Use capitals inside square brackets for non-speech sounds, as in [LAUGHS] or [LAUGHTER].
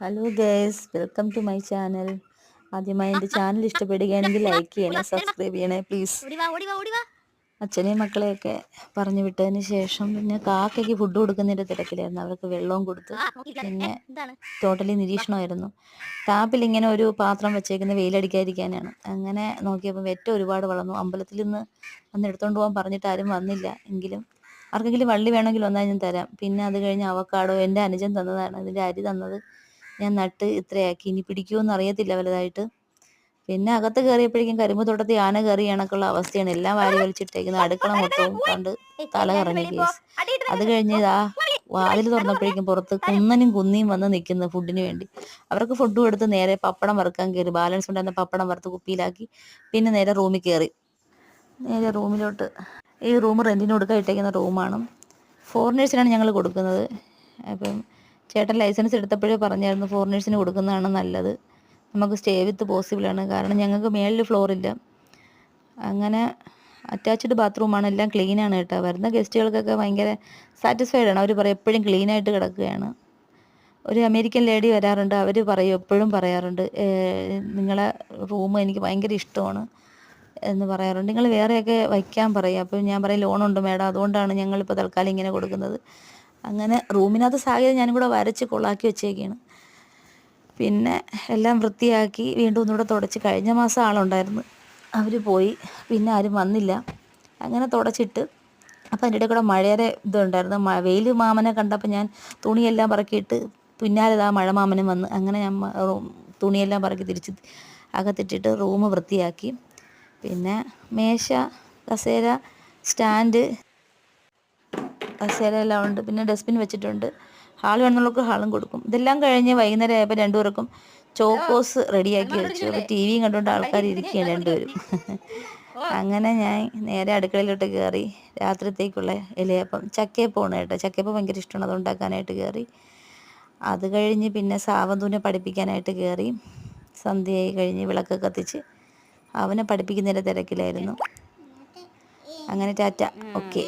Hello guys welcome to my channel ആദ്യമായി എന്റെ channel ഇഷ്ടപ്പെടുകയാണെങ്കിൽ ലൈക്ക് ചെയ്യണേ സബ്സ്ക്രൈബ് ചെയ്യണേ പ്ലീസ് അച്ഛനെയും മക്കളെയൊക്കെ പറഞ്ഞു വിട്ടതിന് ശേഷം പിന്നെ കാക്കയ്ക്ക് ഫുഡ് കൊടുക്കുന്നതിന്റെ തിരക്കിലായിരുന്നു. അവർക്ക് വെള്ളവും കൊടുത്ത് പിന്നെ ടോട്ടലി നിരീക്ഷണമായിരുന്നു. ടാപ്പിൽ ഇങ്ങനെ ഒരു പാത്രം വെച്ചേക്കുന്ന വെയിലടിക്കാതിരിക്കാനാണ്. അങ്ങനെ നോക്കിയപ്പോൾ വെറ്റ ഒരുപാട് വളർന്നു. അമ്പലത്തിൽ നിന്ന് അന്ന് എടുത്തോണ്ട് പോകാൻ പറഞ്ഞിട്ട് ആരും വന്നില്ല. എങ്കിലും ആർക്കെങ്കിലും വള്ളി വേണമെങ്കിൽ ഒന്നാ ഞാൻ തരാം. പിന്നെ അത് കഴിഞ്ഞ് അവക്കാടോ എന്റെ അനുജൻ തന്നതാണ്. ഇതിന്റെ അരി തന്നത് ഞാൻ നട്ട് ഇത്രയാക്കി. ഇനി പിടിക്കുമെന്ന് അറിയത്തില്ല വലുതായിട്ട്. പിന്നെ അകത്ത് കയറിയപ്പോഴേക്കും കരിമ്പ് തോട്ടത്തിൽ ആന കയറി കണക്കുള്ള അവസ്ഥയാണ്. എല്ലാം വാരി വലിച്ചിട്ടേക്കുന്നത് അടുക്കള മൊത്തവും കണ്ട് തല കറങ്ങി കേസ്. അത് കഴിഞ്ഞ് ഇതാ വാതിൽ തുറന്നപ്പോഴേക്കും പുറത്ത് കുന്നനും കുന്നിയും വന്ന് നിൽക്കുന്നു ഫുഡിന് വേണ്ടി. അവർക്ക് ഫുഡ് കൊടുത്ത് നേരെ പപ്പടം വറുക്കാൻ കയറി ബാലൻസ് ഉണ്ടായിരുന്ന പപ്പടം വറുത്ത് കുപ്പിയിലാക്കി. പിന്നെ നേരെ റൂമിൽ കയറി നേരെ റൂമിലോട്ട്. ഈ റൂം റെന്റിന് കൊടുക്കാൻ ഇട്ടേക്കുന്ന റൂമാണ്. ഫോറിനേഴ്സിനാണ് ഞങ്ങൾ കൊടുക്കുന്നത്. അപ്പം ചേട്ടൻ ലൈസൻസ് എടുത്തപ്പോഴേ പറഞ്ഞായിരുന്നു ഫോറിനേഴ്സിന് കൊടുക്കുന്നതാണ് നല്ലത്. നമുക്ക് സ്റ്റേ വിത്ത് പോസിബിളാണ് കാരണം ഞങ്ങൾക്ക് മേളിൽ ഫ്ലോറില്ല അങ്ങനെ അറ്റാച്ച്ഡ് ബാത്റൂമാണ് എല്ലാം ക്ലീനാണ് കേട്ടോ. വരുന്ന ഗസ്റ്റുകൾക്കൊക്കെ ഭയങ്കര സാറ്റിസ്ഫൈഡ് ആണ്. അവർ പറയും എപ്പോഴും ക്ലീനായിട്ട് കിടക്കുകയാണ്. ഒരു അമേരിക്കൻ ലേഡി വരാറുണ്ട്. അവർ പറയും എപ്പോഴും പറയാറുണ്ട് നിങ്ങളെ റൂം എനിക്ക് ഭയങ്കര ഇഷ്ടമാണ് എന്ന് പറയാറുണ്ട്. നിങ്ങൾ വേറെയൊക്കെ വയ്ക്കാൻ പറയും. അപ്പോൾ ഞാൻ പറയും ലോണുണ്ട് മേഡം. അതുകൊണ്ടാണ് ഞങ്ങളിപ്പോൾ തൽക്കാലം ഇങ്ങനെ കൊടുക്കുന്നത്. അങ്ങനെ റൂമിനകത്ത് സാഹചര്യം ഞാനും കൂടെ വരച്ച് കൊള്ളാക്കി വെച്ചേക്കാണ്. പിന്നെ എല്ലാം വൃത്തിയാക്കി വീണ്ടും ഒന്നുകൂടെ തുടച്ച് കഴിഞ്ഞ മാസം ആളുണ്ടായിരുന്നു. അവർ പോയി പിന്നെ ആരും വന്നില്ല. അങ്ങനെ തുടച്ചിട്ട് അപ്പോൾ അതിന്റെ കൂടെ മഴയുടെ ഇതുണ്ടായിരുന്നു. മ വെയിൽ മാമനെ കണ്ടപ്പോൾ ഞാൻ തുണിയെല്ലാം പറക്കിയിട്ട് പിന്നാലെ ആ മഴ മാമനും വന്ന് അങ്ങനെ ഞാൻ തുണിയെല്ലാം പറക്കി തിരിച്ച് അകത്തിട്ടിട്ട് റൂം വൃത്തിയാക്കി. പിന്നെ മേശ കസേര സ്റ്റാൻഡ് കസേര എല്ലാം ഉണ്ട് പിന്നെ ഡസ്റ്റ്ബിൻ വെച്ചിട്ടുണ്ട്. ഹാൾ വേണമെന്നുള്ളവർക്ക് ഹാളും കൊടുക്കും. ഇതെല്ലാം കഴിഞ്ഞ് വൈകുന്നേരം ആയപ്പോൾ രണ്ടുപേർക്കും ചോക്കോസ് റെഡിയാക്കി വെച്ചു. അപ്പോൾ ടി വിയും കണ്ടുകൊണ്ട് ആൾക്കാർ ഇരിക്കുകയാണ് രണ്ടുപേരും. [LAUGHS] അങ്ങനെ ഞാൻ നേരെ അടുക്കളയിലോട്ട് കയറി രാത്രിത്തേക്കുള്ള ഇലയപ്പം. ചക്കയപ്പമാണ് കേട്ടോ. ചക്കയപ്പം ഭയങ്കര ഇഷ്ടമാണ്. അത് ഉണ്ടാക്കാനായിട്ട് കയറി അത് കഴിഞ്ഞ് പിന്നെ സാവന്തൂനെ പഠിപ്പിക്കാനായിട്ട് കയറി സന്ധ്യയായി കഴിഞ്ഞ് വിളക്ക് കത്തിച്ച് അവനെ പഠിപ്പിക്കുന്നതിന്റെ തിരക്കിലായിരുന്നു. അങ്ങനെ ടാറ്റ. ഓക്കെ.